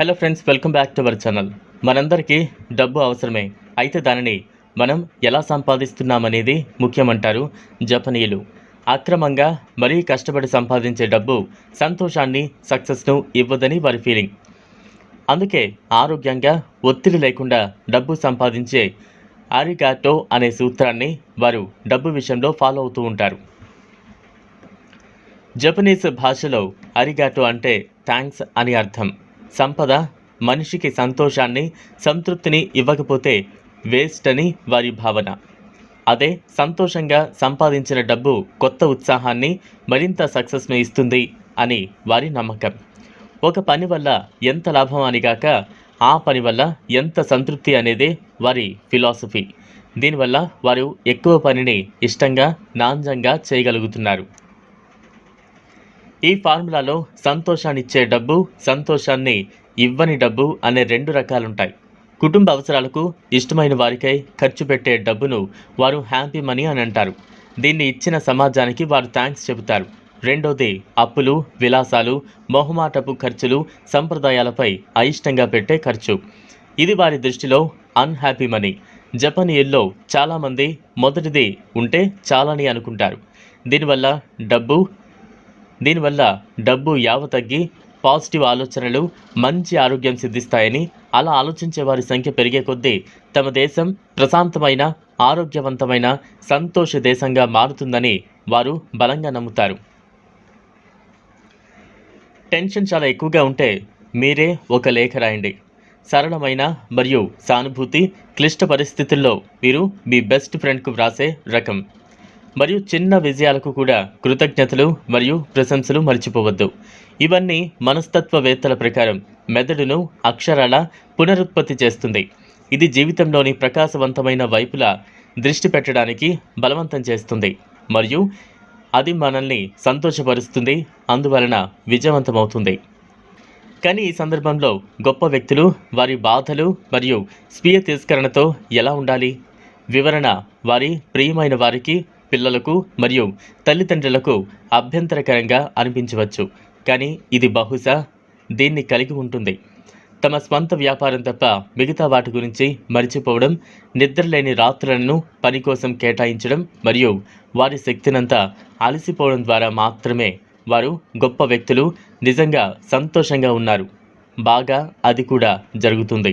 Hello friends welcome back to our channel మనందరికీ డబ్బు అవసరమే. అయితే దానిని మనం ఎలా సంపాదిస్తున్నామనేది ముఖ్యమంటారు జపనీయులు. అక్రమంగా మరీ కష్టపడి సంపాదించే డబ్బు సంతోషాన్ని సక్సెస్ను ఇవ్వదని వారి ఫీలింగ్ అందుకే ఆరోగ్యంగా ఒత్తిడి లేకుండా డబ్బు సంపాదించే ఆరిగాటో అనే సూత్రాన్ని వారు డబ్బు విషయంలో ఫాలో అవుతూ ఉంటారు. జపనీస్ భాషలో అరిగాటో అంటే థ్యాంక్స్ అని అర్థం. సంపద మనిషికి సంతోషాన్ని సంతృప్తిని ఇవ్వకపోతే వేస్ట్ అని వారి భావన. అదే సంతోషంగా సంపాదించిన డబ్బు కొత్త ఉత్సాహాన్ని మరింత సక్సెస్ను ఇస్తుంది అని వారి నమ్మకం. ఒక పని వల్ల ఎంత లాభం అనిగాక ఆ పని వల్ల ఎంత సంతృప్తి అనేదే వారి ఫిలాసఫీ దీనివల్ల వారు ఎక్కువ పనిని ఇష్టంగా నాంజంగా చేయగలుగుతున్నారు. ఈ ఫార్ములాలో సంతోషాన్నిచ్చే డబ్బు సంతోషాన్ని ఇవ్వని డబ్బు అనే రెండు రకాలుంటాయి. కుటుంబ అవసరాలకు ఇష్టమైన వారికై ఖర్చు పెట్టే డబ్బును వారు హ్యాపీ మనీ అని అంటారు. దీన్ని ఇచ్చిన సమాజానికి వారు థ్యాంక్స్ చెబుతారు. రెండోది అప్పులు విలాసాలు మొహమాటపు ఖర్చులు సంప్రదాయాలపై అయిష్టంగా పెట్టే ఖర్చు. ఇది వారి దృష్టిలో అన్హ్యాపీ మనీ. జపనీయుల్లో చాలామంది మొదటిది ఉంటే చాలని అనుకుంటారు. దీనివల్ల డబ్బు దీనివల్ల డబ్బు యావ తగ్గి పాజిటివ్ ఆలోచనలు మంచి ఆరోగ్యం సిద్ధిస్తాయని అలా ఆలోచించే వారి సంఖ్య పెరిగే కొద్దీ తమ దేశం ప్రశాంతమైన ఆరోగ్యవంతమైన సంతోష దేశంగా మారుతుందని వారు బలంగా నమ్ముతారు. టెన్షన్ చాలా ఎక్కువగా ఉంటే మీరే ఒక లేఖ రాయండి. సరళమైన మరియు సానుభూతి క్లిష్ట పరిస్థితుల్లో మీరు మీ బెస్ట్ ఫ్రెండ్కు వ్రాసే రకం. మరియు చిన్న విజయాలకు కూడా కృతజ్ఞతలు మరియు ప్రశంసలు మర్చిపోవద్దు. ఇవన్నీ మనస్తత్వవేత్తల ప్రకారం మెదడును అక్షరాల పునరుత్పత్తి చేస్తుంది. ఇది జీవితంలోని ప్రకాశవంతమైన వైపులా దృష్టి పెట్టడానికి బలవంతం చేస్తుంది మరియు అది మనల్ని సంతోషపరుస్తుంది అందువలన విజయవంతమవుతుంది. కానీ ఈ సందర్భంలో గొప్ప వ్యక్తులు వారి బాధలు మరియు స్వీయ తిరస్కరణతో ఎలా ఉండాలి? వివరణ వారి ప్రియమైన వారికి పిల్లలకు మరియు తల్లిదండ్రులకు అభ్యంతరకరంగా అనిపించవచ్చు. కానీ ఇది బహుశా దీన్ని కలిగి ఉంటుంది. తమ స్వంత వ్యాపారం తప్ప మిగతా వాటి గురించి మరిచిపోవడం నిద్రలేని రాత్రులను పని కోసం కేటాయించడం మరియు వారి శక్తినంతా అలసిపోవడం ద్వారా మాత్రమే వారు గొప్ప వ్యక్తులు నిజంగా సంతోషంగా ఉన్నారు. బాగా అది కూడా జరుగుతుంది.